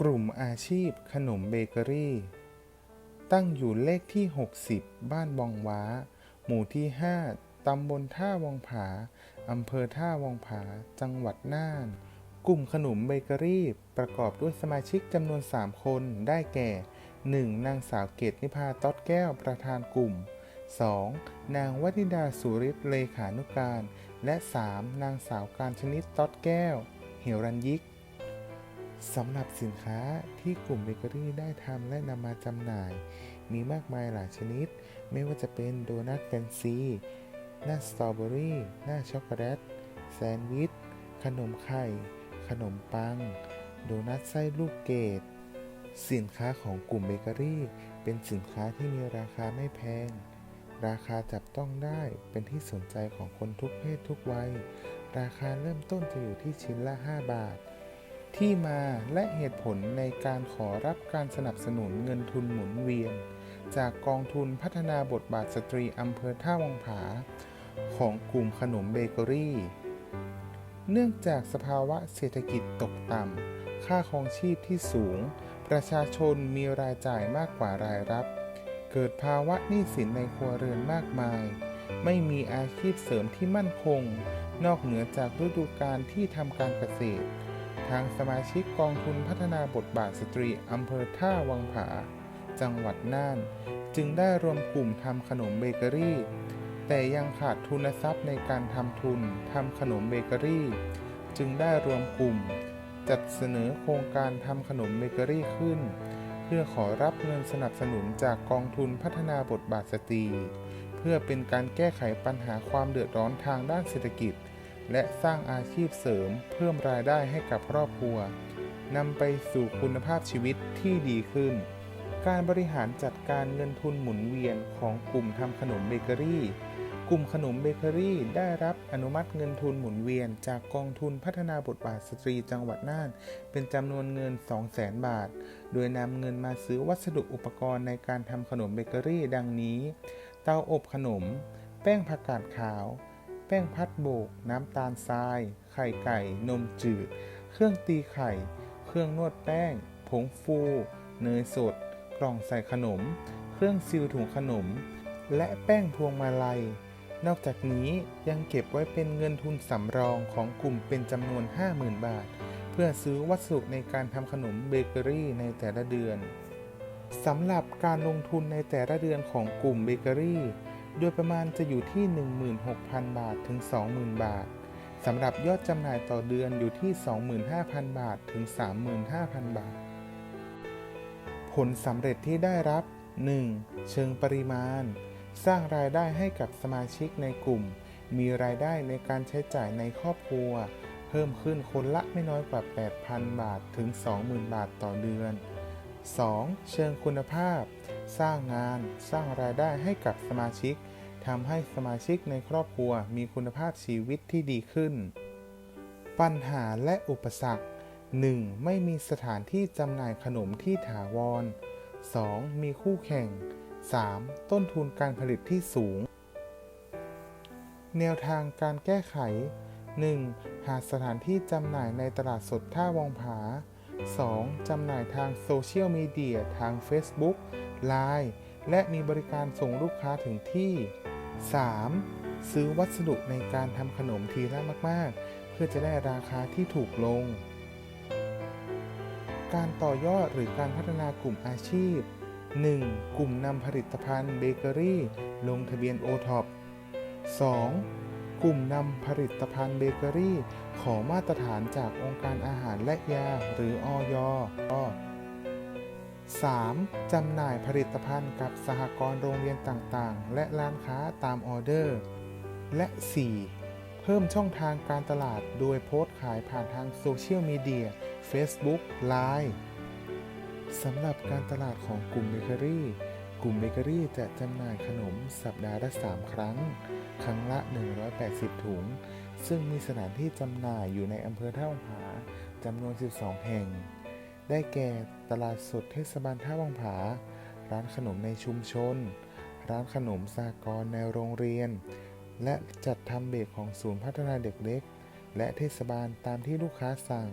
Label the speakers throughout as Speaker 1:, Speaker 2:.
Speaker 1: กลุ่มอาชีพขนมเบเกอรี่ ตั้งอยู่เลขที่ 60 บ้านบองว้า หมู่ที่ 5 ตำบลท่าวังผา อำเภอท่าวังผา จังหวัดน่าน กลุ่มขนมเบเกอรี่ ประกอบด้วยสมาชิกจำนวน 3 คนได้แก่ 1. นางสาวเกตนิพาตอดแก้วประธานกลุ่ม 2. นางวนิดาสุริศเลขานุการ และ 3. นางสาวการชนิดตอดแก้ว เหรัญยิก สำหรับสินค้าที่กลุ่มเบเกอรี่ได้ทำและนำมาจำหน่าย มีมากมายหลายชนิด ไม่ว่าจะเป็นโดนัทแฟนซี หน้าสตรอเบอรี่ หน้าช็อกโกแลต แซนด์วิช ขนมไข่ ขนมปัง โดนัทไส้ลูกเกด สินค้าของกลุ่มเบเกอรี่ เป็นสินค้าที่มีราคาไม่แพง ราคาจับต้องได้ เป็นที่สนใจของคนทุกเพศทุกวัย ราคาเริ่มต้นจะอยู่ที่ชิ้นละ 5 บาท ที่มาและเหตุผลในการขอรับการสนับสนุนเงินทุนหมุนเวียน จากกองทุนพัฒนาบทบาทสตรีอำเภอท่าวังผา ของกลุ่มขนมเบเกอรี่ เนื่องจากสภาวะเศรษฐกิจตกต่ำ ค่าครองชีพที่สูง ประชาชนมีรายจ่ายมากกว่ารายรับ เกิดภาวะหนี้สินในครัวเรือนมากมาย ไม่มีอาชีพเสริมที่มั่นคง นอกเหนือจากฤดูกาลที่ทำการเกษตร ทางสมาชิกกองทุนพัฒนาบทบาทสตรีอำเภอท่าวังผา จังหวัดน่าน จึงได้รวมกลุ่มทำขนมเบเกอรี่ แต่ยังขาดทุนทรัพย์ในการทำทุนทำขนมเบเกอรี่ จึงได้รวมกลุ่ม จัดเสนอโครงการทำขนมเบเกอรี่ขึ้น เพื่อขอรับเงินสนับสนุนจากกองทุนพัฒนาบทบาทสตรี เพื่อเป็นการแก้ไขปัญหาความเดือดร้อนทางด้านเศรษฐกิจ และสร้างอาชีพเสริมเพิ่มรายได้ให้กับครอบครัวนำไปสู่คุณภาพชีวิตที่ดีขึ้น การบริหารจัดการเงินทุนหมุนเวียนของกลุ่มทำขนมเบเกอรี่กลุ่มขนมเบเกอรี่ได้รับอนุมัติเงินทุนหมุนเวียน จากกองทุนพัฒนาบทบาทสตรีจังหวัดน่าน เป็นจำนวนเงิน 200,000 บาท โดยนำเงินมาซื้อวัสดุอุปกรณ์ในการทำขนมเบเกอรี่ดังนี้ เตาอบขนม แป้งผักกาดขาว ป้งพัดโบก น้ำตาลทราย ไข่ไก่ นมจืด เครื่องตีไข่ เครื่องนวดแป้ง ผงฟู เนยสด กล่องใส่ขนม เครื่องซีลถุงขนม และแป้งพวงมาลัย นอกจากนี้ยังเก็บไว้เป็นเงินทุนสำรองของกลุ่มเป็นจำนวน 50,000 บาท เพื่อซื้อวัสดุในการทำขนมเบเกอรี่ในแต่ละเดือนสำหรับการลงทุนในแต่ละเดือนของกลุ่มเบเกอรี่ โดยประมาณจะอยู่ที่ 16,000 บาทถึง 20,000 บาทสำหรับยอดจำหน่ายต่อเดือนอยู่ที่ 25,000 บาทถึง 35,000 บาท ผลสำเร็จที่ได้รับ 1. เชิงปริมาณ สร้างรายได้ให้กับสมาชิกในกลุ่ม มีรายได้ในการใช้จ่ายในครอบครัว เพิ่มขึ้นคนละไม่น้อยกว่า 8,000 บาทถึง 20,000 บาทต่อเดือน 2. เชิงคุณภาพ สร้างงาน สร้างรายได้ให้กับสมาชิกทำให้สมาชิกในครอบครัวมีคุณภาพชีวิตที่ดีขึ้น ปัญหาและอุปสรรค 1. ไม่มีสถานที่จำหน่ายขนมที่ถาวร 2. มีคู่แข่ง 3. ต้นทุนการผลิตที่สูง แนวทางการแก้ไข 1. หาสถานที่จำหน่ายในตลาดสดท่าวังผา 2. จำหน่ายทางโซเชียลมีเดียทาง Facebook Line และมีบริการส่งลูกค้าถึงที่ 3. ซื้อวัสดุในการทำขนมทีละมาก ๆ เพื่อจะได้ราคาที่ถูกลง การต่อยอดหรือการพัฒนากลุ่มอาชีพ 1. กลุ่มนำผลิตภัณฑ์เบเกอรี่ ลงทะเบียน OTOP 2. กลุ่มนำผลิตภัณฑ์เบเกอรี่ ขอมาตรฐานจากองค์การอาหารและยาหรืออย 3. จำหน่ายผลิตภัณฑ์กับสหกรณ์โรงเรียนต่างๆ และร้านค้าตามออเดอร์ และ 4. เพิ่มช่องทางการตลาดโดยโพสต์ขายผ่านทางโซเชียลมีเดีย Facebook Line สำหรับการตลาดของกลุ่มเบเกอรี่ กลุ่มเบเกอรี่จะจำหน่ายขนมสัปดาห์ละ 3 ครั้ง ครั้งละ 180 ถุง ซึ่งมีสถานที่จำหน่ายอยู่ในอำเภอท่าวังผาจำนวน 12 แห่ง ได้แก่ตลาดสดเทศบาลท่าวังผา ร้านขนมในชุมชน ร้านขนมสากรในโรงเรียน และจัดทำเบรกของศูนย์พัฒนาเด็กเล็ก และเทศบาลตามที่ลูกค้าสั่ง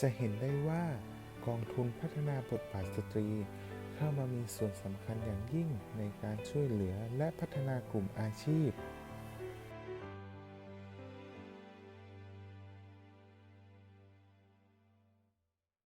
Speaker 1: จะเห็นได้ว่ากองทุนพัฒนาบทบาทสตรี เข้ามามีส่วนสำคัญอย่างยิ่งในการช่วยเหลือและพัฒนากลุ่มอาชีพ